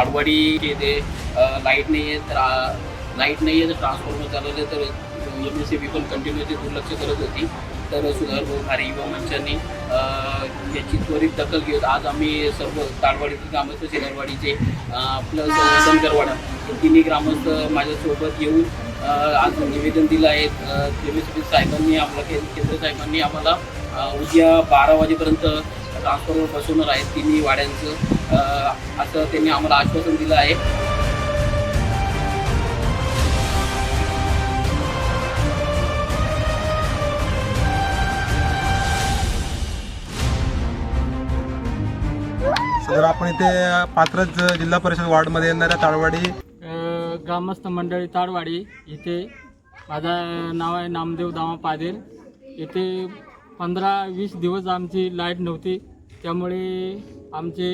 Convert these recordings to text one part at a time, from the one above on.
ताडवाडी येते लाइट नाही आहे तर लाइट नाही आहे तर ट्रान्सफॉर्मर चालवले तर एम एस सी बी पण कंटिन्यू ते दुर्लक्ष करत होती. तर सुधार भाऊ युवा मंचांनी याची त्वरित दखल घेत आज आम्ही सर्व ताडवाडीतील ग्रामस्थ शेजारवाडीचे प्लस धनगरवाडा हे तिन्ही ग्रामस्थ माझ्यासोबत येऊन आज निवेदन दिलं आहे. एम एस बी साहेबांनी आपल्या केंद्र साहेबांनी आम्हाला उद्या बारा वाजेपर्यंत ट्रान्सफॉर्मर बसवणार आहेत तिन्ही वाड्यांचं अ, असं त्यांनी आम्हाला आश्वासन दिलं आहे. सदर आपण इथे पात्रच जिल्हा परिषद वार्डमध्ये येणाऱ्या ताळवाडी अ, ग्रामस्थ मंडळी ताडवाडी इथे माझं नाव आहे नामदेव दामा पादेल इथे पंधरा वीस दिवस आमची लाइट नव्हती. त्यामुळे आमचे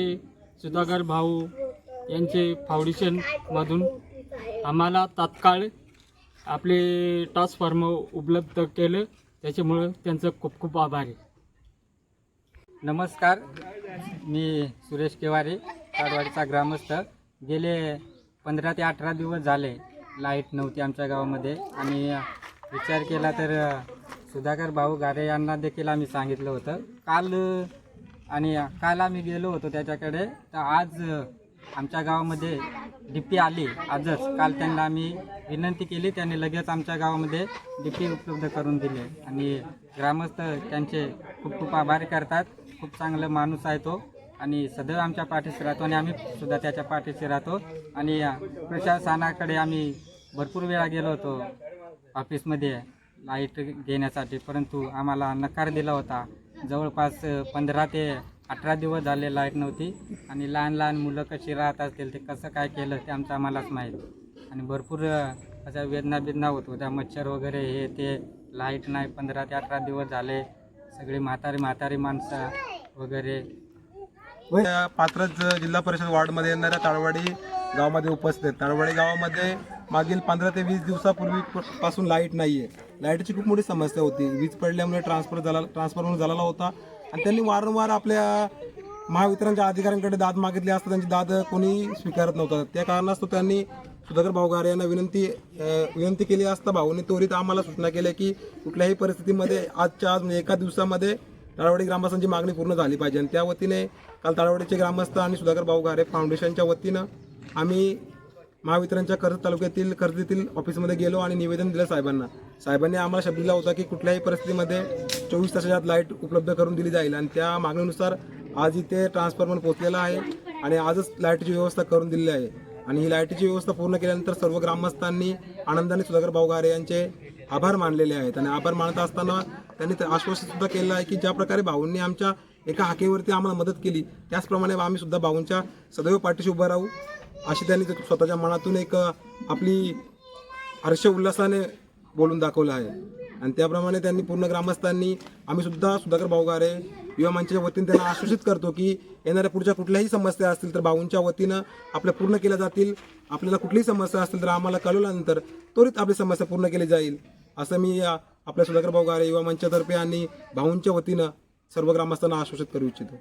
सुधाकर भाऊ यांचे फाउंडेशनमधून आम्हाला तात्काळ आपले ट्रान्सफॉर्म उपलब्ध केलं. त्याच्यामुळं त्यांचं खूप खूप आभार. आहे नमस्कार. मी सुरेश केवारे कारवाडीचा ग्रामस्थ. गेले पंधरा ते अठरा दिवस झाले लाइट नव्हती आमच्या गावामध्ये. आणि विचार केला तर सुधाकर भाऊ गारे यांना देखील आम्ही सांगितलं होतं. काल आणि काल आम्ही गेलो होतो त्याच्याकडे. तर आज आमच्या गावामध्ये डी पी आली. आजच काल त्यांना आम्ही विनंती केली त्यांनी लगेच आमच्या गावामध्ये डी पी उपलब्ध करून दिले. आणि ग्रामस्थ त्यांचे खूप खूप आभार करतात. खूप चांगला माणूस आहे तो. आणि सदैव आमच्या पाठीशी राहतो आणि आम्ही सुद्धा त्याच्या पाठीशी राहतो. आणि प्रशासनाकडे आम्ही भरपूर वेळा गेलो होतो ऑफिसमध्ये लाइट घेण्यासाठी. परंतु आम्हाला नकार दिला होता. जवळपास पंधरा ते अठरा दिवस झाले लाइट नव्हती. आणि लहान लहान मुलं कशी राहत असतील ते कसं काय केलं ते आमचं आम्हालाच माहीत. आणि भरपूर अशा वेदना बिदना होत होत्या. मच्छर वगैरे हे ते लाइट नाही. पंधरा ते अठरा दिवस झाले. सगळी म्हातारी म्हातारी माणसं वगैरे. या पात्रच जिल्हा परिषद वार्डमध्ये येणाऱ्या ताळवाडी गावामध्ये उपस्थित आहेत. ताळवाडी गावामध्ये मागील पंधरा ते वीस दिवसापूर्वी पासून लाइट नाही आहे लाईटची खूप मोठी समस्या होती. वीज पडल्यामुळे ट्रान्सफर झाला ट्रान्सफॉर्मर झालेला होता. आणि त्यांनी वारंवार आपल्या महावितरणच्या अधिकाऱ्यांकडे दाद मागितली असता त्यांची दाद कोणी स्वीकारत नव्हता. त्या कारणास्तव त्यांनी सुधाकर भाऊगारे यांना विनंती विनंती केली असता भाऊने त्वरित आम्हाला सूचना केल्या की कुठल्याही परिस्थितीमध्ये आजच्या आज म्हणजे एका दिवसामध्ये ताळवाडी ग्रामस्थांची मागणी पूर्ण झाली पाहिजे. आणि त्या वतीने काल ताळवाडीचे ग्रामस्थ आणि सुधाकर भाऊगारे फाउंडेशनच्या वतीनं आम्ही महावितरणच्या कर्ज तालुक्यातील कर्जतील ऑफिसमध्ये गेलो आणि निवेदन दिलं साहेबांना. साहेबांनी आम्हाला शब्द दिला होता की कुठल्याही परिस्थितीमध्ये चोवीस तासाच्या लाइट उपलब्ध करून दिली जाईल आणि त्या मागणीनुसार आज इथे ट्रान्सफॉर्मर पोहोचलेला आहे आणि आजच लाईटची व्यवस्था करून दिलेली आहे. आणि ही लाईटची व्यवस्था पूर्ण केल्यानंतर सर्व ग्रामस्थांनी आनंदाने सुधाकर भाऊ गारे यांचे आभार मानलेले आहेत. आणि आभार मानत असताना त्यांनी ते आश्वासन सुद्धा केलं आहे की ज्या प्रकारे भाऊंनी आमच्या एका हाकेवरती आम्हाला मदत केली त्याचप्रमाणे आम्ही सुद्धा भाऊंच्या सदैव पाठीशी उभं राहू. अशी त्यांनी स्वतःच्या मनातून एक आपली हर्ष उल्हासाने बोलून दाखवलं आहे. आणि त्याप्रमाणे त्यांनी पूर्ण ग्रामस्थांनी आम्ही सुद्धा सुधाकर भाऊगारे युवा मंचाच्या वतीने त्यांना आश्वासित करतो की येणाऱ्या पुढच्या कुठल्याही समस्या असतील तर भाऊंच्या वतीनं आपल्या पूर्ण केल्या जातील. आपल्याला कुठलीही समस्या असतील तर आम्हाला कळवल्यानंतर त्वरित आपली समस्या पूर्ण केली जाईल. असं मी आपल्या सुधाकर भाऊगारे युवा मंचातर्फे आणि भाऊंच्या वतीनं सर्व ग्रामस्थांना आश्वासित करू इच्छितो.